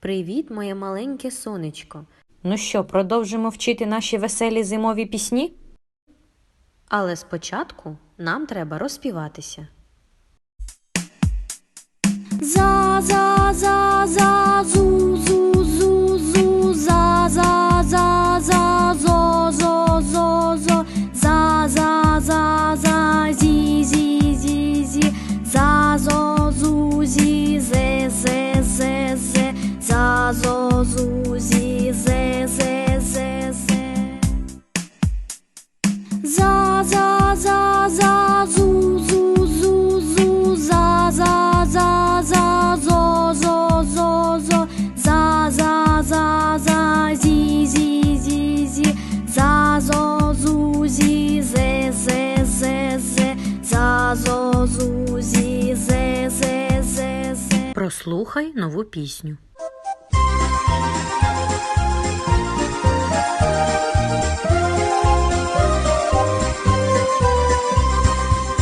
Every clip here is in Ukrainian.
Привіт, моє маленьке сонечко. Ну що, продовжимо вчити наші веселі зимові пісні? Але спочатку нам треба розпіватися. Прослухай нову пісню.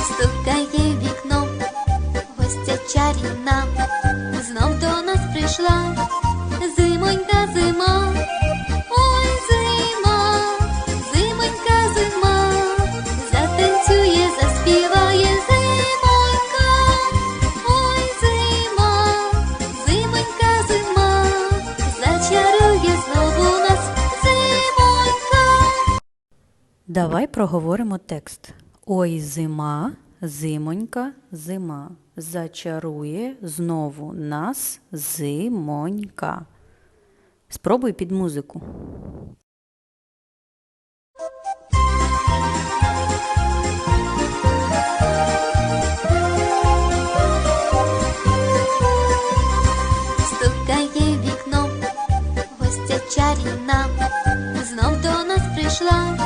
Стукає вікно, гостя чарівна, знов до нас прийшла. Зимонька зима, Давай проговоримо текст. Ой, зима, зимонька, зима. Зачарує знову нас зимонька. Спробуй під музику. Стукає вікно, гостя чарівна, знов до нас прийшла